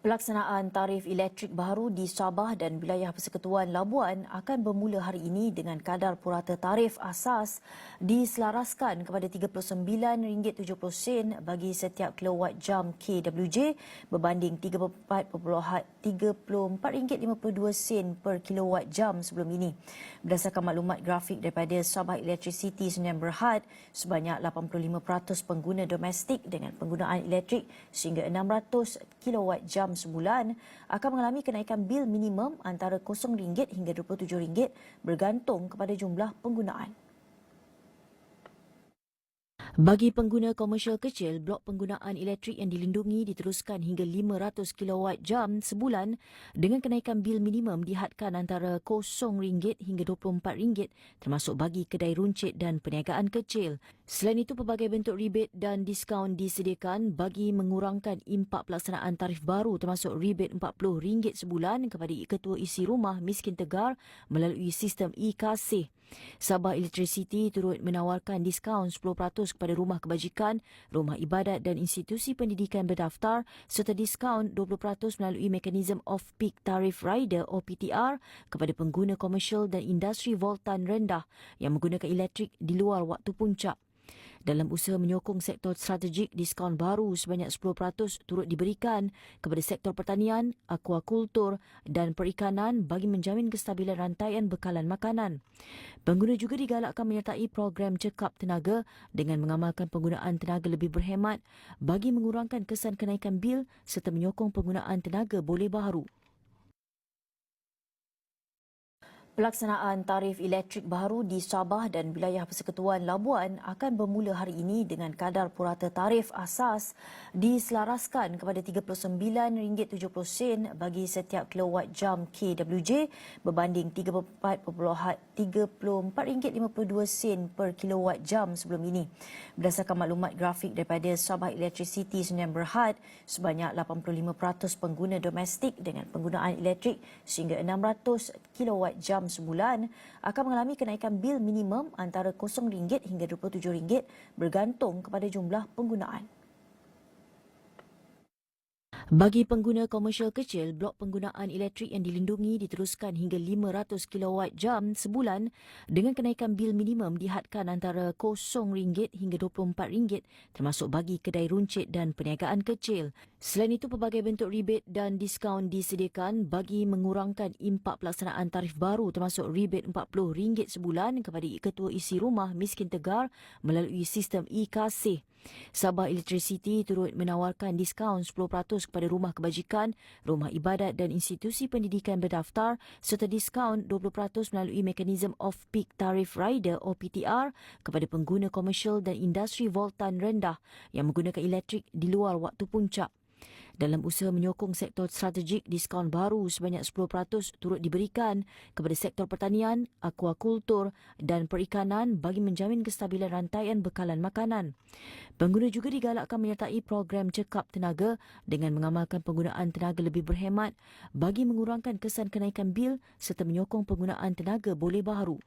Pelaksanaan tarif elektrik baru di Sabah dan wilayah Persekutuan Labuan akan bermula hari ini dengan kadar purata tarif asas diselaraskan kepada RM39.70 bagi setiap kilowatt jam KWJ berbanding RM34.52 per kilowatt jam sebelum ini. Berdasarkan maklumat grafik daripada Sabah Electricity Sdn Berhad, sebanyak 85% pengguna domestik dengan penggunaan elektrik sehingga 600 kilowatt jam dalam sebulan akan mengalami kenaikan bil minimum antara RM0 hingga RM27 bergantung kepada jumlah penggunaan. Bagi pengguna komersial kecil, blok penggunaan elektrik yang dilindungi diteruskan hingga 500 kW jam sebulan dengan kenaikan bil minimum dihadkan antara RM0 hingga RM24 termasuk bagi kedai runcit dan perniagaan kecil. Selain itu, pelbagai bentuk rebate dan diskaun disediakan bagi mengurangkan impak pelaksanaan tarif baru termasuk rebate RM40 sebulan kepada ketua isi rumah miskin tegar melalui sistem e-kasih. Sabah Electricity turut menawarkan diskaun 10% kepada rumah kebajikan, rumah ibadat dan institusi pendidikan berdaftar serta diskaun 20% melalui mekanisme off-peak tarif rider OPTR kepada pengguna komersial dan industri voltan rendah yang menggunakan elektrik di luar waktu puncak. Dalam usaha menyokong sektor strategik, diskaun baru sebanyak 10% turut diberikan kepada sektor pertanian, akuakultur dan perikanan bagi menjamin kestabilan rantaian bekalan makanan. Pengguna juga digalakkan menyertai program cekap tenaga dengan mengamalkan penggunaan tenaga lebih berhemat bagi mengurangkan kesan kenaikan bil serta menyokong penggunaan tenaga boleh baharu. Pelaksanaan tarif elektrik baru di Sabah dan wilayah Persekutuan Labuan akan bermula hari ini dengan kadar purata tarif asas diselaraskan kepada RM39.70 bagi setiap kilowatt jam KWJ berbanding RM34.52 per kilowatt jam sebelum ini. Berdasarkan maklumat grafik daripada Sabah Electricity Sdn Berhad, sebanyak 85% pengguna domestik dengan penggunaan elektrik sehingga 600 kilowatt jam sebulan akan mengalami kenaikan bil minimum antara RM0 hingga RM27 bergantung kepada jumlah penggunaan. Bagi pengguna komersial kecil, blok penggunaan elektrik yang dilindungi diteruskan hingga 500 kW jam sebulan dengan kenaikan bil minimum dihadkan antara RM0 hingga RM24 termasuk bagi kedai runcit dan perniagaan kecil. Selain itu, pelbagai bentuk rebate dan diskaun disediakan bagi mengurangkan impak pelaksanaan tarif baru termasuk rebate RM40 sebulan kepada ketua isi rumah miskin tegar melalui sistem e-kasih. Sabah Electricity turut menawarkan diskaun 10% kepada rumah kebajikan, rumah ibadat dan institusi pendidikan berdaftar serta diskaun 20% melalui mekanisme off-peak tarif rider OPTR kepada pengguna komersial dan industri voltan rendah yang menggunakan elektrik di luar waktu puncak. Dalam usaha menyokong sektor strategik, diskaun baru sebanyak 10% turut diberikan kepada sektor pertanian, akuakultur dan perikanan bagi menjamin kestabilan rantaian bekalan makanan. Pengguna juga digalakkan menyertai program cekap tenaga dengan mengamalkan penggunaan tenaga lebih berhemat bagi mengurangkan kesan kenaikan bil serta menyokong penggunaan tenaga boleh baharu.